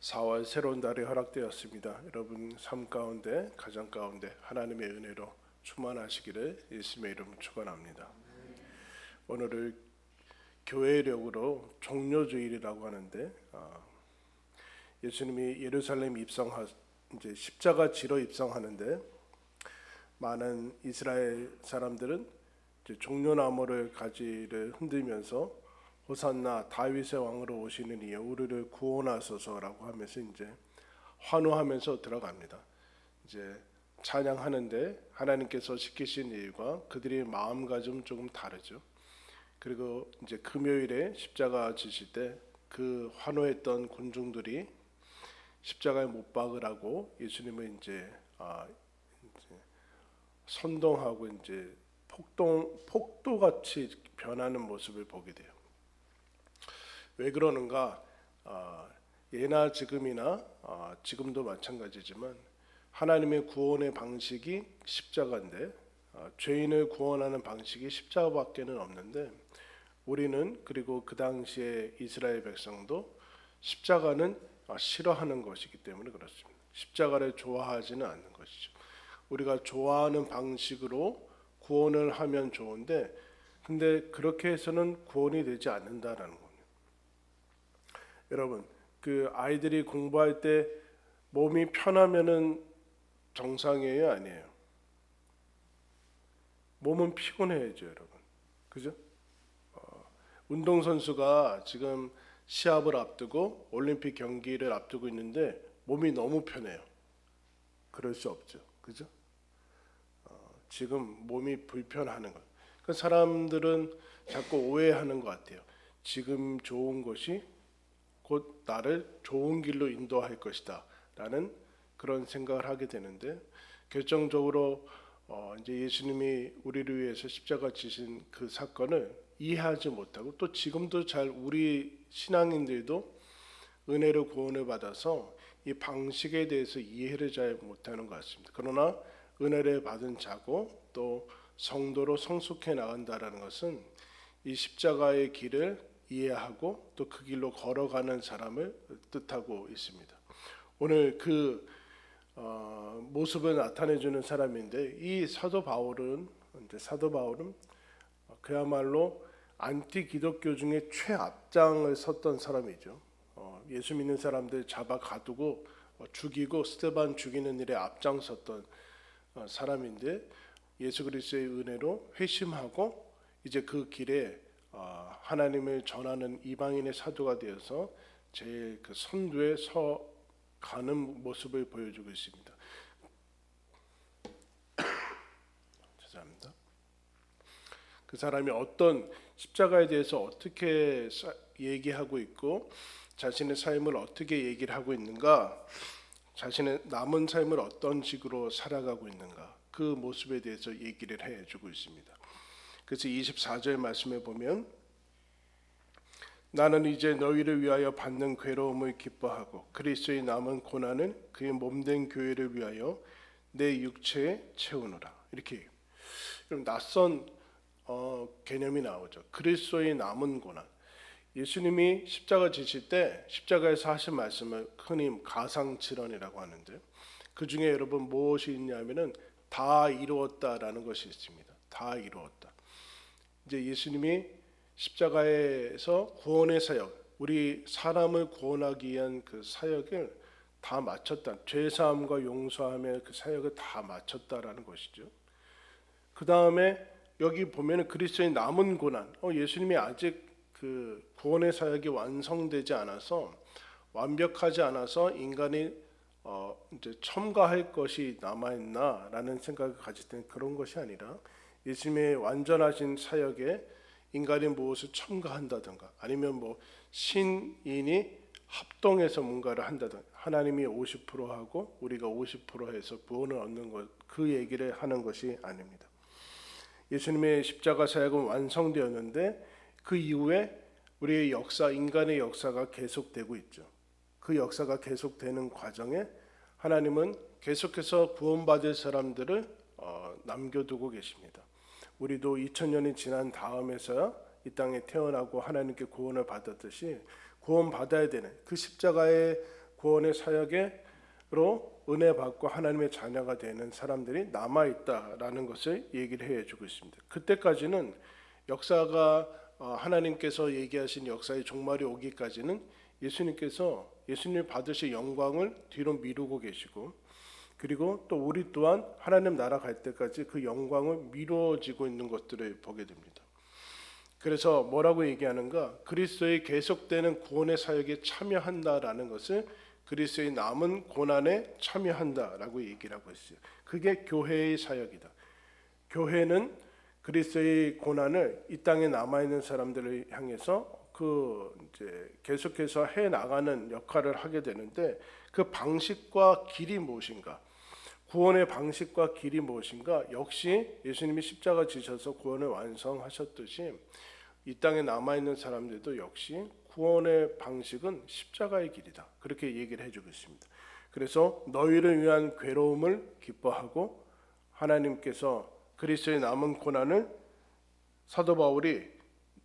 4월 새로운 달이 허락되었습니다. 여러분 삶 가운데 가정 가운데 하나님의 은혜로 충만하시기를 예수님의 이름으로 축원합니다. 오늘을 교회력으로 종료주일이라고 하는데 아, 예수님이 예루살렘 입성하 이제 십자가 지로 입성하는데 많은 이스라엘 사람들은 종려나무를 가지를 흔들면서 호산나 다윗의 왕으로 오시는 이여 우리를 구원하소서라고 하면서 이제 환호하면서 들어갑니다. 이제 찬양하는데 하나님께서 시키신 일과 그들의 마음가짐 조금 다르죠. 그리고 이제 금요일에 십자가 지실 때 그 환호했던 군중들이 십자가에 못 박으라고 예수님을 이제 아 이제 선동하고 이제 폭동 폭도 같이 변하는 모습을 보게 돼요. 왜 그러는가? 아, 예나 지금이나 아, 지금도 마찬가지지만 하나님의 구원의 방식이 십자가인데 아, 죄인을 구원하는 방식이 십자가밖에는 없는데 우리는 그리고 그 당시에 이스라엘 백성도 십자가는 아, 싫어하는 것이기 때문에 그렇습니다. 십자가를 좋아하지는 않는 것이죠. 우리가 좋아하는 방식으로 구원을 하면 좋은데 근데 그렇게 해서는 구원이 되지 않는다라는 겁니다. 여러분 그 아이들이 공부할 때 몸이 편하면은 정상이에요 아니에요? 몸은 피곤해야죠 여러분 그죠? 어, 운동선수가 지금 시합을 앞두고 올림픽 경기를 앞두고 있는데 몸이 너무 편해요 그럴 수 없죠 그죠? 어, 지금 몸이 불편하는 것. 그 사람들은 자꾸 오해하는 것 같아요. 지금 좋은 것이 곧 나를 좋은 길로 인도할 것이다 라는 그런 생각을 하게 되는데 결정적으로 어, 이제 예수님이 우리를 위해서 십자가 지신 그 사건을 이해하지 못하고 또 지금도 잘 우리 신앙인들도 은혜로 구원을 받아서 이 방식에 대해서 이해를 잘 못하는 것 같습니다. 그러나 은혜를 받은 자고 또 성도로 성숙해 나간다라는 것은 이 십자가의 길을 이해하고 또 그 길로 걸어가는 사람을 뜻하고 있습니다. 오늘 그 어, 모습을 나타내주는 사람인데 이 사도 바울은 사도 바울은 그야말로 안티 기독교 중에 최앞장을 섰던 사람이죠. 어, 예수 믿는 사람들 잡아 가두고 어, 죽이고 스테반 죽이는 일에 앞장섰던 어, 사람인데 예수 그리스도의 은혜로 회심하고 이제 그 길에 어, 하나님을 전하는 이방인의 사도가 되어서 제일 그 선두에 서 가는 모습을 보여주고 있습니다. 죄송합니다. 그 사람이 어떤 십자가에 대해서 어떻게 사- 얘기하고 있고 자신의 삶을 어떻게 얘기를 하고 있는가, 자신의 남은 삶을 어떤 식으로 살아가고 있는가 그 모습에 대해서 얘기를 해주고 있습니다. 그래서 24절 말씀에 보면 나는 이제 너희를 위하여 받는 괴로움을 기뻐하고 그리스도의 남은 고난은 그의 몸된 교회를 위하여 내 육체에 채우노라 이렇게 그럼 낯선 어, 개념이 나오죠. 그리스도의 남은 고난. 예수님이 십자가 지실 때 십자가에서 하신 말씀을 흔히 가상칠언이라고 하는데 그 중에 여러분 무엇이 있냐면은 다 이루었다라는 것이 있습니다. 다 이루었다. 이제 예수님이 십자가에서 구원의 사역, 우리 사람을 구원하기 위한 그 사역을 다 마쳤다. 죄 사함과 용서함의 그 사역을 다 마쳤다라는 것이죠. 그 다음에 여기 보면은 그리스도의 남은 고난. 어, 예수님이 아직 그 구원의 사역이 완성되지 않아서 완벽하지 않아서 인간이 어, 이제 첨가할 것이 남아 있나라는 생각을 가질 때는 그런 것이 아니라 예수님의 완전하신 사역에 인간이 무엇을 첨가한다든가 아니면 뭐 신인이 합동해서 뭔가를 한다든 하나님이 50% 하고 우리가 50% 해서 구원을 얻는 것 그 얘기를 하는 것이 아닙니다. 예수님의 십자가 사역은 완성되었는데 그 이후에 우리의 역사, 인간의 역사가 계속되고 있죠. 그 역사가 계속되는 과정에 하나님은 계속해서 구원받을 사람들을 어, 남겨두고 계십니다. 우리도 2000년이 지난 다음에서야 이 땅에 태어나고 하나님께 구원을 받았듯이 구원 받아야 되는 그 십자가의 구원의 사역으로 은혜 받고 하나님의 자녀가 되는 사람들이 남아 있다라는 것을 얘기를 해 주고 있습니다. 그때까지는 역사가 어, 하나님께서 얘기하신 역사의 종말이 오기까지는 예수님께서 예수님 받으실 영광을 뒤로 미루고 계시고 그리고 또 우리 또한 하나님 나라 갈 때까지 그 영광을 미뤄지고 있는 것들을 보게 됩니다. 그래서 뭐라고 얘기하는가? 그리스도의 계속되는 구원의 사역에 참여한다라는 것을 그리스도의 남은 고난에 참여한다라고 얘기를 하고 있어요. 그게 교회의 사역이다. 교회는 그리스도의 고난을 이 땅에 남아 있는 사람들을 향해서 그 이제 계속해서 해 나가는 역할을 하게 되는데 그 방식과 길이 무엇인가? 구원의 방식과 길이 무엇인가? 역시 예수님이 십자가 지셔서 구원을 완성하셨듯이 이 땅에 남아 있는 사람들도 역시 구원의 방식은 십자가의 길이다. 그렇게 얘기를 해주고 있습니다. 그래서 너희를 위한 괴로움을 기뻐하고 하나님께서 그리스도의 남은 고난을 사도 바울이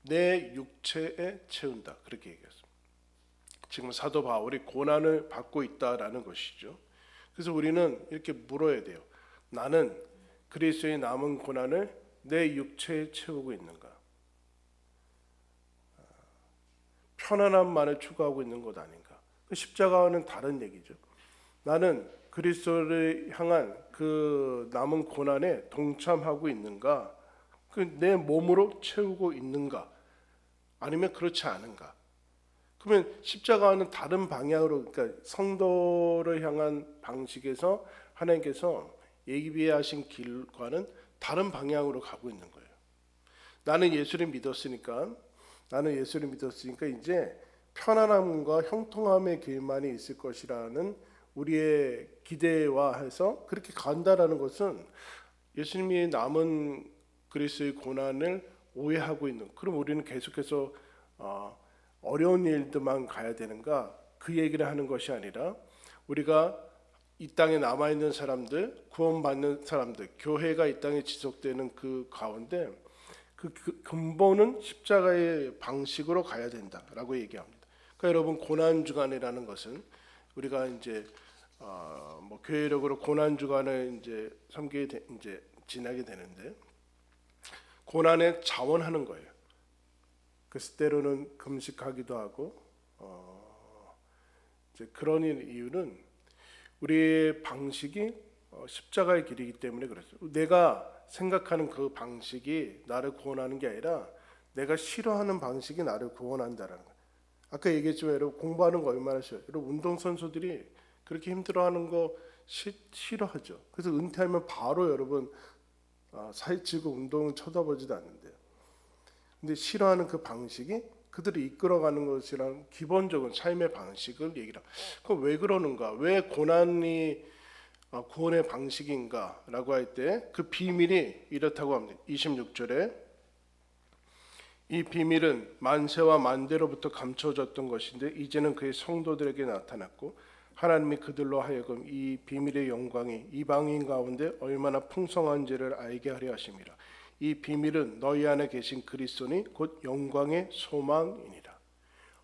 내 육체에 채운다. 그렇게 얘기했습니다. 지금 사도 바울이 고난을 받고 있다라는 것이죠. 그래서 우리는 이렇게 물어야 돼요. 나는 그리스도의 남은 고난을 내 육체에 채우고 있는가? 편안함만을 추구하고 있는 것 아닌가? 그 십자가와는 다른 얘기죠. 나는 그리스도를 향한 그 남은 고난에 동참하고 있는가? 그 내 몸으로 채우고 있는가? 아니면 그렇지 않은가? 그러면 십자가와는 다른 방향으로 그러니까 성도를 향한 방식에서 하나님께서 예비하신 길과는 다른 방향으로 가고 있는 거예요. 나는 예수를 믿었으니까 나는 예수를 믿었으니까 이제 편안함과 형통함의 길만이 있을 것이라는 우리의 기대와 해서 그렇게 간다라는 것은 예수님이 남은 그리스의 고난을 오해하고 있는. 그럼 우리는 계속해서 어, 어려운 일들만 가야 되는가? 그 얘기를 하는 것이 아니라 우리가 이 땅에 남아 있는 사람들, 구원받는 사람들, 교회가 이 땅에 지속되는 그 가운데 그, 그 근본은 십자가의 방식으로 가야 된다라고 얘기합니다. 그러니까 여러분 고난 주간이라는 것은 우리가 이제 어, 뭐 교회력으로 고난 주간을 이제 섬기게 되, 이제 지나게 되는데 고난에 자원하는 거예요. 그래서 때로는 금식하기도 하고 어, 이제 그런 이유는 우리의 방식이 어, 십자가의 길이기 때문에 그렇죠. 내가 생각하는 그 방식이 나를 구원하는 게 아니라 내가 싫어하는 방식이 나를 구원한다라는 거예요. 아까 얘기했지만 여러분 공부하는 거 얼마나 싫어요. 여러분 운동 선수들이 그렇게 힘들어하는 거 시, 싫어하죠. 그래서 은퇴하면 바로 여러분 아, 살찌고 운동은 쳐다보지도 않는데요. 근데 싫어하는 그 방식이 그들을 이끌어가는 것이랑 기본적인 삶의 방식을 얘기를. 그럼 왜 그러는가? 왜 고난이 아, 구원의 방식인가라고 할 때 그 비밀이 이렇다고 합니다. 26절에 이 비밀은 만세와 만대로부터 감춰졌던 것인데 이제는 그의 성도들에게 나타났고 하나님이 그들로 하여금 이 비밀의 영광이 이방인 가운데 얼마나 풍성한지를 알게 하려 하심이라. 이 비밀은 너희 안에 계신 그리스도니 곧 영광의 소망이니라.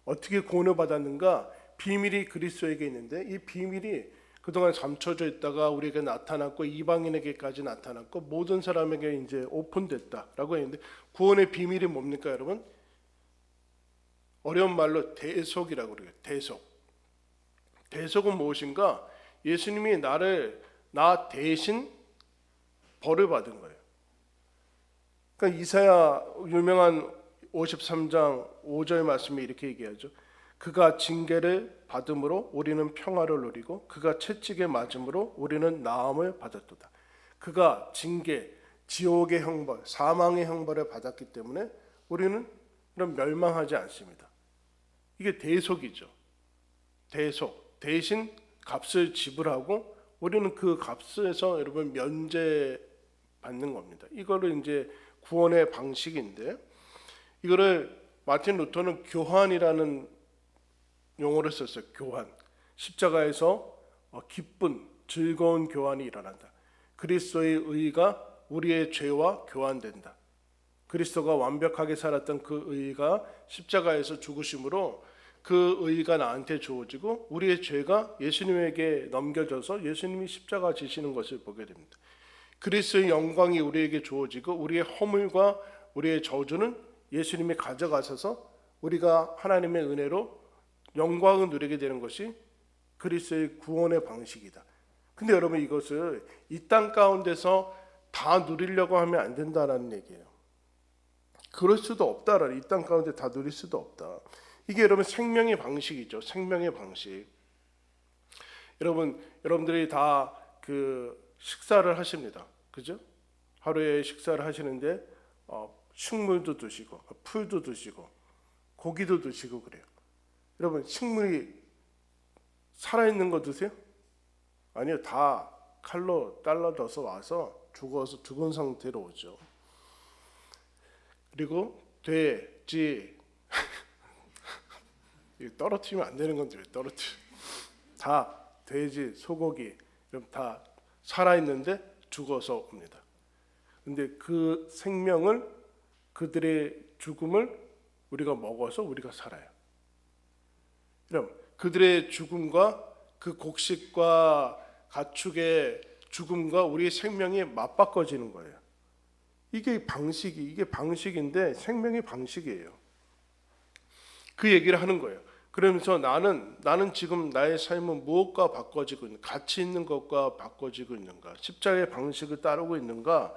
어떻게 구원을 받았는가? 비밀이 그리스도에게 있는데 이 비밀이 그동안 감춰져 있다가 우리에게 나타났고 이방인에게까지 나타났고 모든 사람에게 이제 오픈됐다라고 했는데 구원의 비밀이 뭡니까 여러분? 어려운 말로 대속이라고 그래요. 대속. 대속은 무엇인가? 예수님이 나를 나 대신 벌을 받은 거예요. 그러니까 이사야 유명한 53장 5절 말씀이 이렇게 얘기하죠. 그가 징계를 받음으로 우리는 평화를 누리고 그가 채찍에 맞음으로 우리는 나음을 받았도다. 그가 징계, 지옥의 형벌, 사망의 형벌을 받았기 때문에 우리는 그럼 멸망하지 않습니다. 이게 대속이죠. 대속. 대신 값을 지불하고 우리는 그 값에서 여러분 면제 받는 겁니다. 이거를 이제 구원의 방식인데 이거를 마틴 루터는 교환이라는 용어를 썼어요. 교환. 십자가에서 어, 기쁜 즐거운 교환이 일어난다. 그리스도의 의가 우리의 죄와 교환된다. 그리스도가 완벽하게 살았던 그 의가 십자가에서 죽으심으로 그 의가 나한테 주어지고 우리의 죄가 예수님에게 넘겨져서 예수님이 십자가 지시는 것을 보게 됩니다. 그리스도의 영광이 우리에게 주어지고 우리의 허물과 우리의 저주는 예수님이 가져가셔서 우리가 하나님의 은혜로 영광을 누리게 되는 것이 그리스도의 구원의 방식이다. 근데 여러분 이것을 이 땅 가운데서 다 누리려고 하면 안 된다라는 얘기예요. 그럴 수도 없다라 이 땅 가운데 다 누릴 수도 없다. 이게 여러분 생명의 방식이죠. 생명의 방식. 여러분 여러분들이 다 그 식사를 하십니다. 그죠? 하루에 식사를 하시는데 어, 식물도 드시고 풀도 드시고 고기도 드시고 그래요. 여러분 식물이 살아 있는 거 드세요? 아니요, 다 칼로 잘라져서 와서 죽어서 죽은 상태로 오죠. 그리고 돼지 떨어뜨리면 안 되는 건데 왜 떨어뜨려? 다 돼지, 소고기 이런 다 살아 있는데 죽어서 옵니다. 근데 그 생명을 그들의 죽음을 우리가 먹어서 우리가 살아요. 그럼 그들의 죽음과 그 곡식과 가축의 죽음과 우리의 생명이 맞바꿔지는 거예요. 이게 방식이 이게 방식인데 생명의 방식이에요. 그 얘기를 하는 거예요. 그러면서 나는 나는 지금 나의 삶은 무엇과 바꿔지고 있는 가치 있는 것과 바꿔지고 있는가? 십자가의 방식을 따르고 있는가?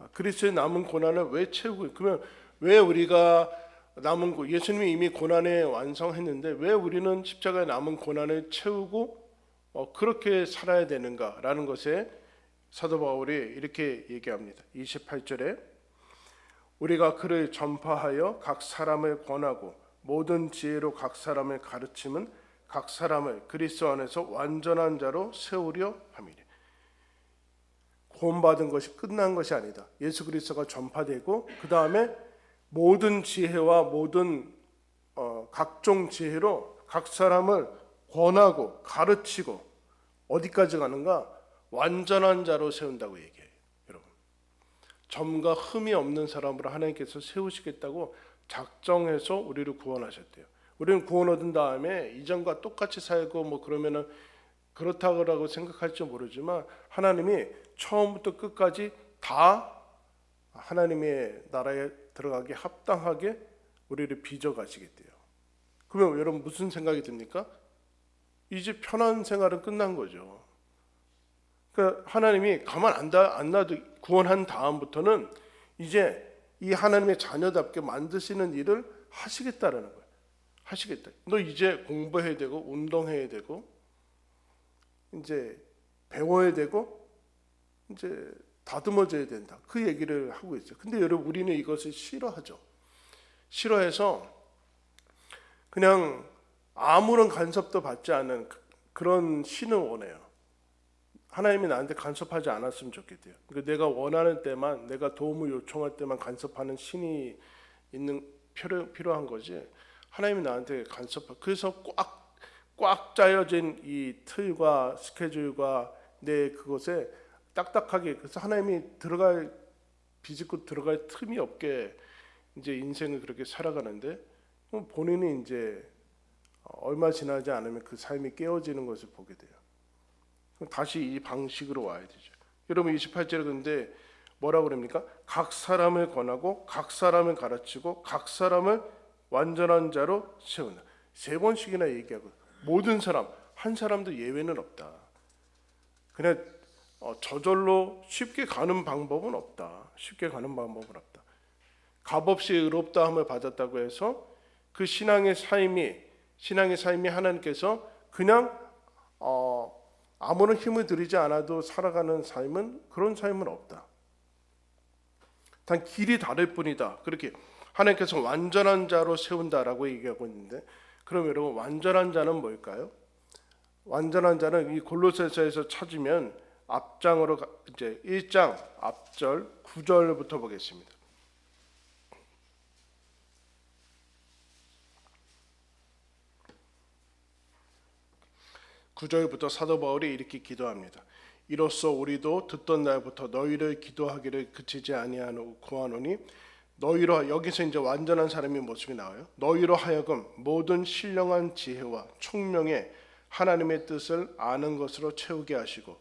아, 그리스도의 남은 고난을 왜 채우고 있- 그러면 왜 우리가 남은 고 예수님이 이미 고난에 완성했는데 왜 우리는 십자가의 남은 고난을 채우고 어, 그렇게 살아야 되는가라는 것에 사도 바울이 이렇게 얘기합니다. 28절에 우리가 그를 전파하여 각 사람을 권하고 모든 지혜로 각 사람을 가르침은 각 사람을 그리스도 안에서 완전한 자로 세우려 함이니 구원받은 것이 끝난 것이 아니다. 예수 그리스도가 전파되고 그 다음에 모든 지혜와 모든 어, 각종 지혜로 각 사람을 권하고 가르치고 어디까지 가는가? 완전한 자로 세운다고 얘기해요, 여러분. 점과 흠이 없는 사람으로 하나님께서 세우시겠다고 작정해서 우리를 구원하셨대요. 우리는 구원 얻은 다음에 이전과 똑같이 살고 뭐 그러면은 그렇다고 생각할지 모르지만 하나님이 처음부터 끝까지 다 하나님의 나라에 들어가게 합당하게 우리를 빚어 가시겠대요. 그러면 여러분 무슨 생각이 듭니까? 이제 편한 생활은 끝난 거죠. 그러니까 하나님이 가만 안, 다, 안 놔도 구원한 다음부터는 이제 이 하나님의 자녀답게 만드시는 일을 하시겠다라는 거예요. 하시겠다. 너 이제 공부해야 되고 운동해야 되고 이제 배워야 되고 이제 다듬어져야 된다. 그 얘기를 하고 있어요. 근데 여러분 우리는 이것을 싫어하죠. 싫어해서 그냥 아무런 간섭도 받지 않은 그- 그런 신을 원해요. 하나님이 나한테 간섭하지 않았으면 좋겠대요. 그러니까 내가 원하는 때만 내가 도움을 요청할 때만 간섭하는 신이 있는 필요, 필요한 거지. 하나님이 나한테 간섭하. 그래서 꽉 꽉 짜여진 이 틀과 스케줄과 내 그것에 딱딱하게 그래서 하나님이 들어갈 비집고 들어갈 틈이 없게 이제 인생을 그렇게 살아가는데 본인이 이제 얼마 지나지 않으면 그 삶이 깨어지는 것을 보게 돼요. 다시 이 방식으로 와야 되죠. 여러분 28절에 근데 뭐라고 그럽니까? 각 사람을 권하고 각 사람을 가르치고 각 사람을 완전한 자로 세우는 세 번씩이나 얘기하고 모든 사람 한 사람도 예외는 없다. 그냥 어, 저절로 쉽게 가는 방법은 없다. 쉽게 가는 방법은 없다. 값없이 의롭다 함을 받았다고 해서 그 신앙의 삶이 신앙의 삶이 하나님께서 그냥 어, 아무런 힘을 들이지 않아도 살아가는 삶은 그런 삶은 없다. 단 길이 다를 뿐이다. 그렇게 하나님께서 완전한 자로 세운다라고 얘기하고 있는데 그럼 여러분 완전한 자는 뭘까요? 완전한 자는 이 골로새서에서 찾으면 앞장으로 가- 이제 1장 앞절 9절부터 보겠습니다. 9절부터 사도 바울이 이렇게 기도합니다. 이로써 우리도 듣던 날부터 너희를 기도하기를 그치지 아니하노 구하노니 너희로 여기서 이제 완전한 사람의 모습이 나와요. 너희로 하여금 모든 신령한 지혜와 총명에 하나님의 뜻을 아는 것으로 채우게 하시고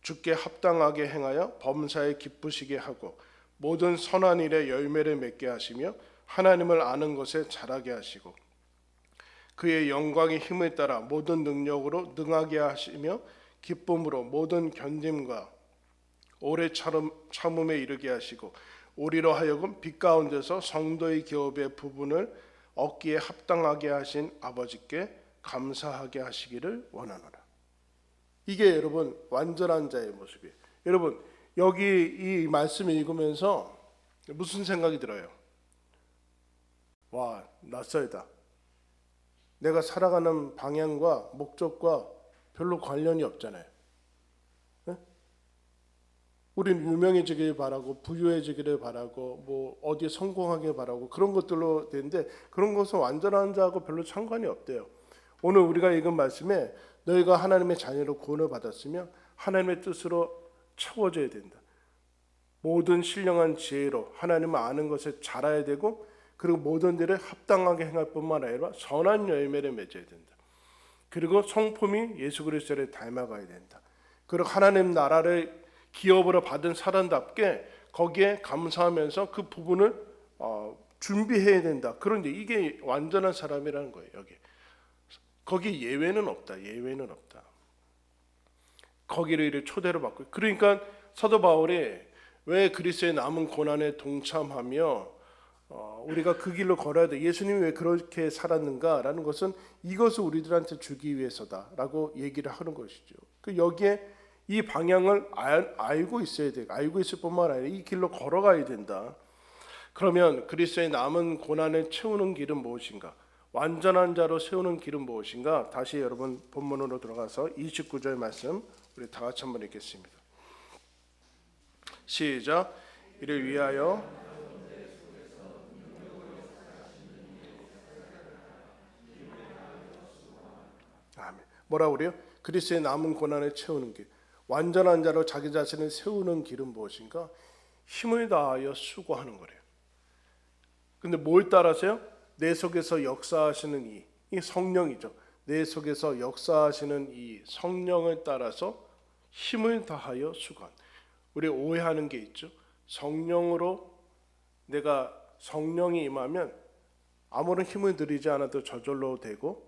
주께 합당하게 행하여 범사에 기쁘시게 하고 모든 선한 일에 열매를 맺게 하시며 하나님을 아는 것에 자라게 하시고 그의 영광의 힘을 따라 모든 능력으로 능하게 하시며 기쁨으로 모든 견딤과 오래 참음, 참음에 이르게 하시고 우리로 하여금 빛 가운데서 성도의 기업의 부분을 얻기에 합당하게 하신 아버지께 감사하게 하시기를 원하노라. 이게 여러분 완전한 자의 모습이에요. 여러분 여기 이 말씀 읽으면서 무슨 생각이 들어요? 와 낯설다. 내가 살아가는 방향과 목적과 별로 관련이 없잖아요. 네? 우리는 유명해지길 바라고 부유해지기를 바라고 뭐 어디에 성공하길 바라고 그런 것들로 되는데 그런 것은 완전한 자하고 별로 상관이 없대요. 오늘 우리가 읽은 말씀에 너희가 하나님의 자녀로 구원을 받았으며 하나님의 뜻으로 채워져야 된다. 모든 신령한 지혜로 하나님을 아는 것에 자라야 되고 그리고 모든 일을 합당하게 행할 뿐만 아니라 선한 열매를 맺어야 된다. 그리고 성품이 예수 그리스도를 닮아가야 된다. 그리고 하나님 나라를 기업으로 받은 사람답게 거기에 감사하면서 그 부분을 어, 준비해야 된다. 그런데 이게 완전한 사람이라는 거예요. 여기 거기 예외는 없다. 예외는 없다. 거기를 초대로 받고 그러니까 사도 바울이 왜 그리스도의 남은 고난에 동참하며 어, 우리가 그 길로 걸어야 돼. 예수님이 왜 그렇게 살았는가라는 것은 이것을 우리들한테 주기 위해서다라고 얘기를 하는 것이죠. 그 여기에 이 방향을 알, 알고 있어야 돼. 알고 있을 뿐만 아니라 이 길로 걸어가야 된다. 그러면 그리스도의 남은 고난을 채우는 길은 무엇인가? 완전한 자로 세우는 길은 무엇인가? 다시 여러분 본문으로 들어가서 29절 말씀 우리 다 같이 한번 읽겠습니다. 시작. 이를 위하여 아멘. 뭐라 그래요? 그리스도의 남은 고난을 채우는 길. 완전한 자로 자기 자신을 세우는 길은 무엇인가? 힘을 다하여 수고하는 거래요. 근데 뭘 따라서요? 내 속에서 역사하시는 이, 이 성령이죠. 내 속에서 역사하시는 이 성령을 따라서 힘을 다하여 수고한. 우리 오해하는 게 있죠. 성령으로 내가 성령이 임하면 아무런 힘을 들이지 않아도 저절로 되고 어,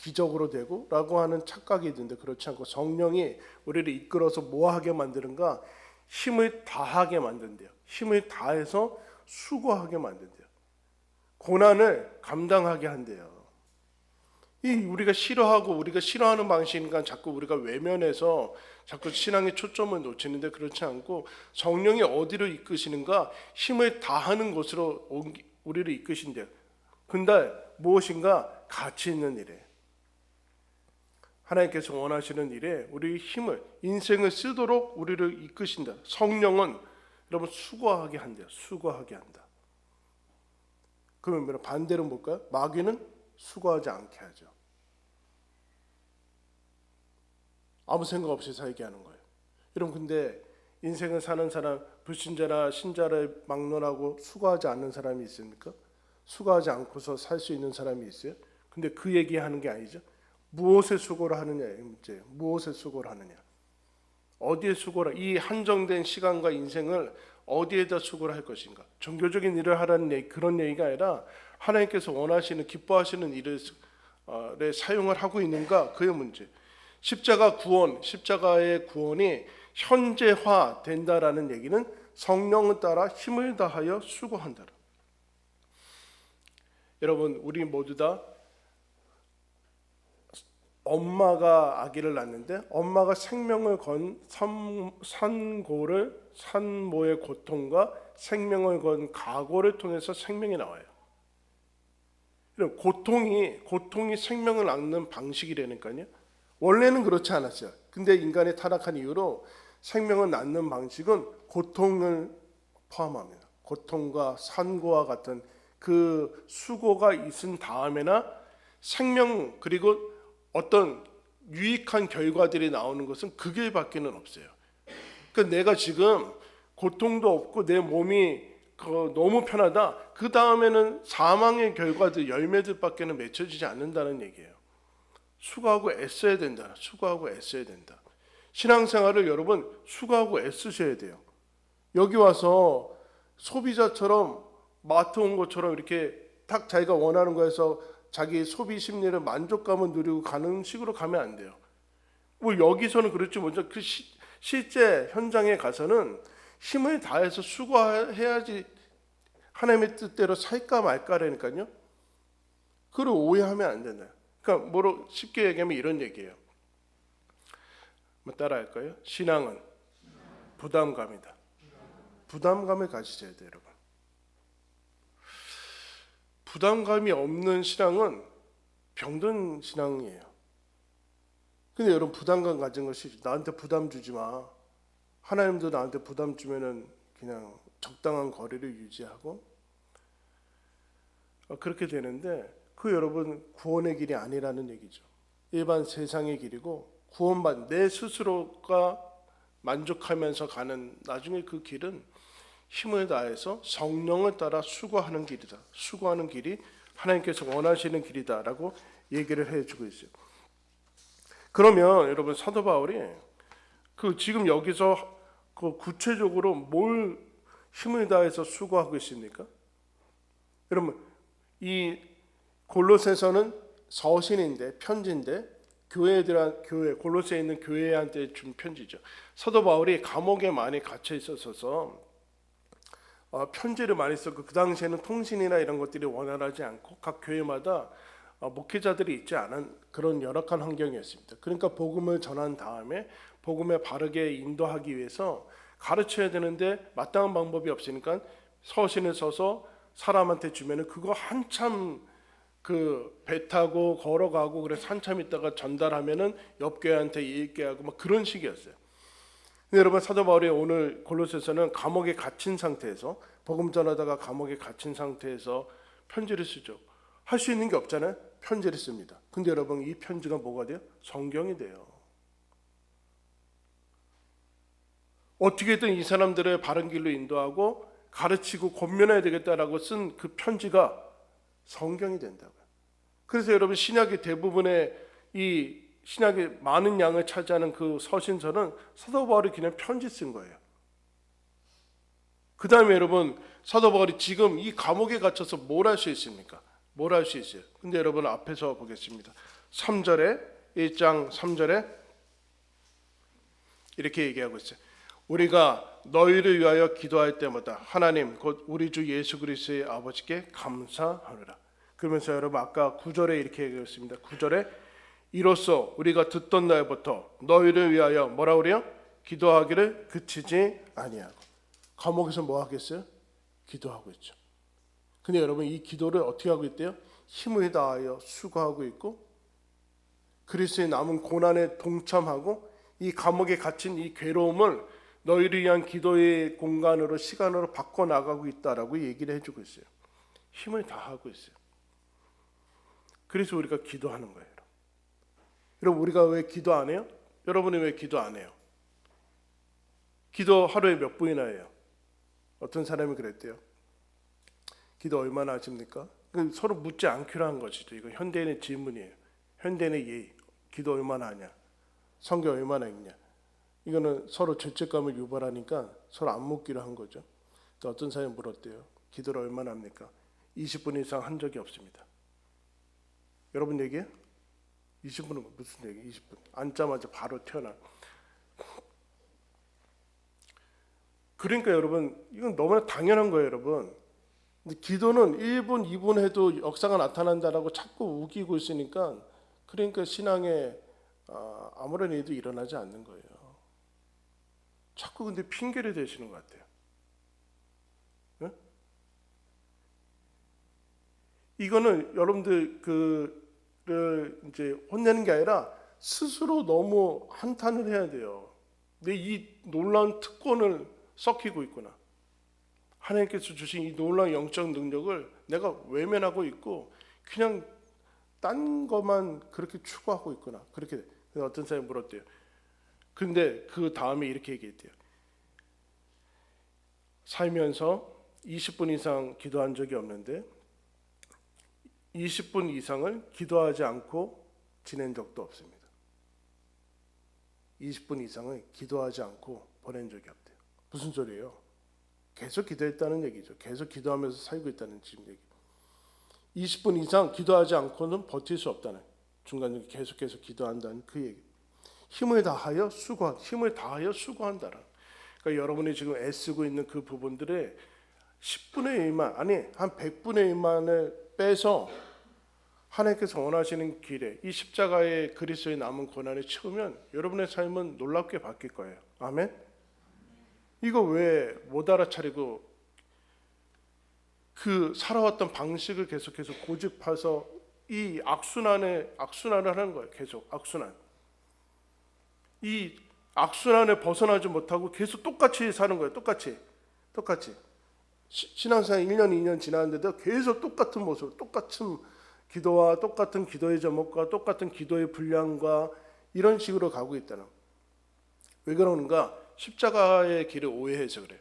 기적으로 되고라고 하는 착각이 있는데 그렇지 않고 성령이 우리를 이끌어서 뭐하게 만드는가 힘을 다하게 만든대요. 힘을 다해서 수고하게 만든대요. 고난을 감당하게 한대요. 이 우리가 싫어하고 우리가 싫어하는 방식이니까 자꾸 우리가 외면해서 자꾸 신앙의 초점을 놓치는데 그렇지 않고 성령이 어디로 이끄시는가 힘을 다하는 곳으로 우리를 이끄신대요. 근데 무엇인가 가치 있는 일에 하나님께서 원하시는 일에 우리 힘을 인생을 쓰도록 우리를 이끄신다. 성령은 여러분 수고하게 한대요. 수고하게 한다. 그러면 반대로 볼까요? 마귀는 수고하지 않게 하죠. 아무 생각 없이 살게 하는 거예요. 여러분 근데 인생을 사는 사람 불신자나 신자를 막론하고 수고하지 않는 사람이 있습니까? 수고하지 않고서 살 수 있는 사람이 있어요? 근데 그 얘기하는 게 아니죠. 무엇에 수고를 하느냐의 문제예요. 무엇에 수고를 하느냐. 어디에 수고를 이 한정된 시간과 인생을 어디에다 수고를 할 것인가. 종교적인 일을 하라는 얘기, 그런 얘기가 아니라 하나님께서 원하시는 기뻐하시는 일을 어, 에 사용을 하고 있는가 그의 문제. 십자가 구원, 십자가의 구원이 현재화 된다라는 얘기는 성령을 따라 힘을 다하여 수고한다. 여러분, 우리 모두 다 엄마가 아기를 낳는데 엄마가 생명을 건 산, 산고를 산모의 고통과 생명을 건 각오를 통해서 생명이 나와요. 이런 고통이 고통이 생명을 낳는 방식이라니까요. 원래는 그렇지 않았어요. 근데 인간이 타락한 이후로 생명을 낳는 방식은 고통을 포함합니다. 고통과 산고와 같은 그 수고가 있은 다음에나 생명 그리고 어떤 유익한 결과들이 나오는 것은 그 길밖에는 없어요. 그러니까 내가 지금 고통도 없고 내 몸이 그 너무 편하다. 그 다음에는 사망의 결과들 열매들밖에는 맺혀지지 않는다는 얘기예요. 수고하고 애써야 된다. 수고하고 애써야 된다. 신앙생활을 여러분 수고하고 애쓰셔야 돼요. 여기 와서 소비자처럼 마트 온 것처럼 이렇게 딱 자기가 원하는 거에서 자기 소비 심리를 만족감을 누리고 가는 식으로 가면 안 돼요. 뭐 여기서는 그렇지 먼저 그 시, 실제 현장에 가서는 힘을 다해서 수고해야지 하나님의 뜻대로 살까 말까라니까요. 그걸 오해하면 안 된다. 그러니까 뭐로 쉽게 얘기하면 이런 얘기예요. 뭐 따라할까요? 신앙은 부담감이다. 부담감을 가지셔야 돼요, 여러분. 부담감이 없는 신앙은 병든 신앙이에요. 근데 여러분 부담감 가진 것이 나한테 부담 주지 마. 하나님도 나한테 부담 주면은 그냥 적당한 거리를 유지하고 어, 그렇게 되는데 그 여러분 구원의 길이 아니라는 얘기죠. 일반 세상의 길이고 구원받 내 스스로가 만족하면서 가는 나중에 그 길은 힘을 다해서 성령을 따라 수고하는 길이다. 수고하는 길이 하나님께서 원하시는 길이다라고 얘기를 해주고 있어요. 그러면 여러분 사도 바울이 그 지금 여기서 그 구체적으로 뭘 힘을 다해서 수고하고 있습니까? 여러분 이 골로새서는 서신인데 편지인데 교회들 교회 골로새에 있는 교회한테 준 편지죠. 사도 바울이 감옥에 많이 갇혀 있었어서 어, 편지를 많이 썼고 그 당시에는 통신이나 이런 것들이 원활하지 않고 각 교회마다 어, 목회자들이 있지 않은 그런 열악한 환경이었습니다. 그러니까 복음을 전한 다음에 복음에 바르게 인도하기 위해서 가르쳐야 되는데 마땅한 방법이 없으니까 서신을 써서 사람한테 주면은 그거 한참 그 배 타고 걸어가고 그래서 한참 있다가 전달하면은 옆 교회한테 얘기하고 막 그런 식이었어요. 여러분 사도 바울이 오늘 골로새서는 감옥에 갇힌 상태에서 복음 전하다가 감옥에 갇힌 상태에서 편지를 쓰죠. 할 수 있는 게 없잖아요. 편지를 씁니다. 근데 여러분 이 편지가 뭐가 돼요? 성경이 돼요. 어떻게든 이 사람들을 바른 길로 인도하고 가르치고 권면해야 되겠다라고 쓴 그 편지가 성경이 된다고요. 그래서 여러분 신약의 대부분의 이 신약의 많은 양을 차지하는 그 서신서는 사도 바울이 그냥 편지 쓴 거예요. 그 다음에 여러분 사도 바울이 지금 이 감옥에 갇혀서 뭘 할 수 있습니까? 뭘 할 수 있어요? 근데 여러분 앞에서 보겠습니다. 3절에 1장 3절에 이렇게 얘기하고 있어요. 우리가 너희를 위하여 기도할 때마다 하나님 곧 우리 주 예수 그리스도의 아버지께 감사하노라. 그러면서 여러분 아까 9절에 이렇게 얘기했습니다. 9절에 이로써 우리가 듣던 날부터 너희를 위하여 뭐라 그래요? 기도하기를 그치지 아니하고 감옥에서 뭐 하겠어요? 기도하고 있죠. 근데 여러분 이 기도를 어떻게 하고 있대요? 힘을 다하여 수고하고 있고 그리스도의 남은 고난에 동참하고 이 감옥에 갇힌 이 괴로움을 너희를 위한 기도의 공간으로 시간으로 바꿔 나가고 있다라고 얘기를 해주고 있어요. 힘을 다하고 있어요. 그래서 우리가 기도하는 거예요. 여러분 우리가 왜 기도 안 해요? 여러분이 왜 기도 안 해요? 기도 하루에 몇 분이나 해요? 어떤 사람이 그랬대요. 기도 얼마나 하십니까? 그 서로 묻지 않기로 한 것이죠. 이거 현대인의 질문이에요. 현대인의 예의. 기도 얼마나 하냐? 성경 얼마나 읽냐? 이거는 서로 죄책감을 유발하니까 서로 안 묻기로 한 거죠. 또 어떤 사람이 물었대요. 기도를 얼마나 합니까? 20분 이상 한 적이 없습니다. 여러분 얘기해? 20분은 무슨 얘기? 20분. 앉자마자 바로 태어나. 그러니까 여러분 이건 너무나 당연한 거예요, 여러분. 기도는 1분, 2분 해도 역사가 나타난다라고 자꾸 우기고 있으니까 그러니까 신앙에 아, 아무런 일도 일어나지 않는 거예요. 자꾸 근데 핑계를 대시는 것 같아요. 네? 이거는 여러분들 그, 그 이제 혼내는 게 아니라 스스로 너무 한탄을 해야 돼요. 내 이 놀라운 특권을 썩히고 있구나. 하나님께서 주신 이 놀라운 영적 능력을 내가 외면하고 있고 그냥 딴 것만 그렇게 추구하고 있구나. 그렇게 어떤 사람이 물었대요. 근데 그 다음에 이렇게 얘기했대요. 살면서 20분 이상 기도한 적이 없는데 20분 이상을 기도하지 않고 지낸 적도 없습니다. 20분 이상을 기도하지 않고 보낸 적이 없대요. 무슨 소리예요? 계속 기도했다는 얘기죠. 계속 기도하면서 살고 있다는 지금 얘기. 20분 이상 기도하지 않고는 버틸 수 없다는 중간중간 계속해서 기도한다는 그 얘기. 힘을 다하여 수고, 힘을 다하여 수고한다는. 그러니까 여러분이 지금 애쓰고 있는 그 부분들의 10분의 1만 아니 한 100분의 1만을 빼서 하나님께서 원하시는 길에 이 십자가의 그리스도의 남은 고난을 채우면 여러분의 삶은 놀랍게 바뀔 거예요. 아멘. 이거 왜 못 알아차리고 그 살아왔던 방식을 계속해서 고집해서 이 악순환에 악순환을 하는 거예요. 계속 악순환. 이 악순환에 벗어나지 못하고 계속 똑같이 사는 거예요. 똑같이. 똑같이. 시- 신앙생활 1년, 2년 지났는데도 계속 똑같은 모습, 똑같은 기도와 똑같은 기도의 제목과 똑같은 기도의 분량과 이런 식으로 가고 있다는. 왜 그러는가? 십자가의 길을 오해해서 그래.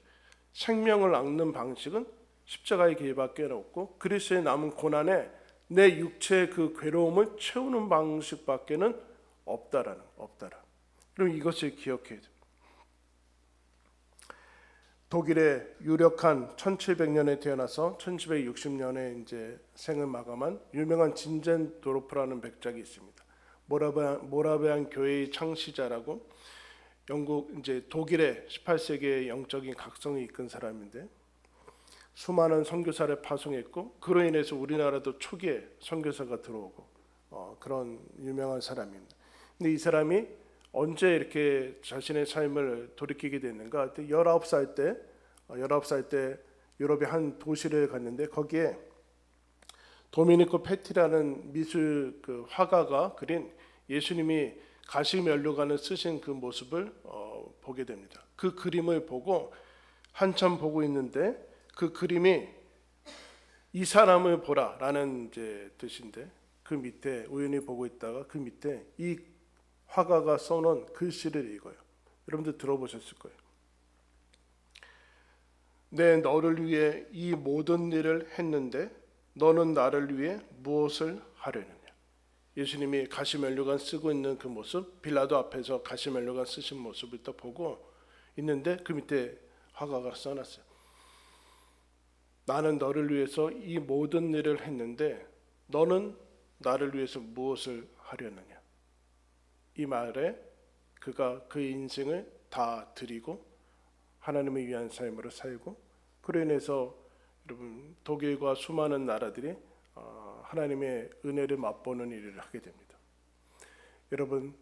생명을 닦는 방식은 십자가의 길밖에 없고 그리스도의 남은 고난에 내 육체의 그 괴로움을 채우는 방식밖에는 없다라는 없다라. 그럼 이것을 기억해야 돼. 독일의 유력한 1700년에 태어나서 1760년에 이제 생을 마감한 유명한 진젠도르프라는 백작이 있습니다. 모라베안, 모라베안 교회의 창시자라고 영국 이제 독일의 18세기의 영적인 각성을 이끈 사람인데 수많은 선교사를 파송했고 그로 인해서 우리나라도 초기에 선교사가 들어오고 어, 그런 유명한 사람입니다. 근데 이 사람이 언제 이렇게 자신의 삶을 돌이키게 됐는가? 그때 19살 때, 어, 19살 때 유럽의 한 도시를 갔는데 거기에 도미니코 페티라는 미술 그 화가가 그린 예수님이 가시 면류관을 쓰신 그 모습을 어, 보게 됩니다. 그 그림을 보고 한참 보고 있는데 그 그림이 이 사람을 보라라는 이제 뜻인데 그 밑에 우연히 보고 있다가 그 밑에 이 화가가 써놓은 글씨를 읽어요. 여러분들 들어보셨을 거예요. 내 너를 위해 이 모든 일을 했는데 너는 나를 위해 무엇을 하려느냐? 예수님이 가시면류관 쓰고 있는 그 모습, 빌라도 앞에서 가시면류관 쓰신 모습을 또 보고 있는데 그 밑에 화가가 써놨어요. 나는 너를 위해서 이 모든 일을 했는데 너는 나를 위해서 무엇을 하려느냐? 이 말에 그가 그 인생을 다 드리고 하나님을 위한 삶으로 살고 그로 인해서 여러분 독일과 수많은 나라들이 어, 하나님의 은혜를 맛보는 일을 하게 됩니다. 여러분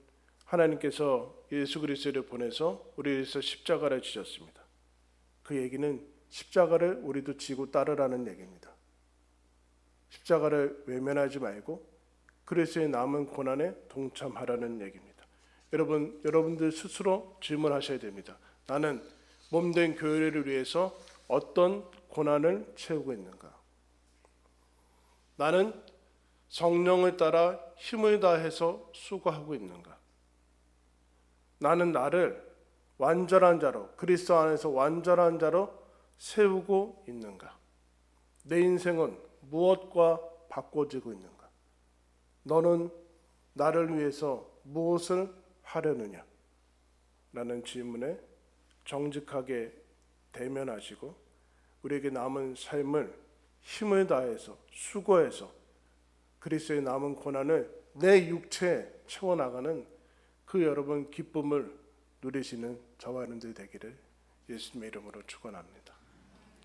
하나님께서 예수 그리스도를 보내서 우리를 위해서 십자가를 지셨습니다. 그 얘기는 십자가를 우리도 지고 따르라는 얘기입니다. 십자가를 외면하지 말고 그리스도의 남은 고난에 동참하라는 얘기입니다. 여러분, 여러분들 스스로 질문하셔야 됩니다. 나는 몸된 교회를 위해서 어떤 고난을 채우고 있는가? 나는 성령을 따라 힘을 다해서 수고하고 있는가? 나는 나를 완전한 자로 그리스도 안에서 완전한 자로 세우고 있는가? 내 인생은 무엇과 바꿔지고 있는가? 너는 나를 위해서 무엇을 하려느냐? 라는 질문에 정직하게 대면하시고 우리에게 남은 삶을 힘을 다해서 수고해서 그리스도의 남은 고난을 내 육체에 채워나가는 그 여러분 기쁨을 누리시는 저와 여러분들 되기를 예수님의 이름으로 축원합니다.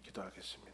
기도하겠습니다.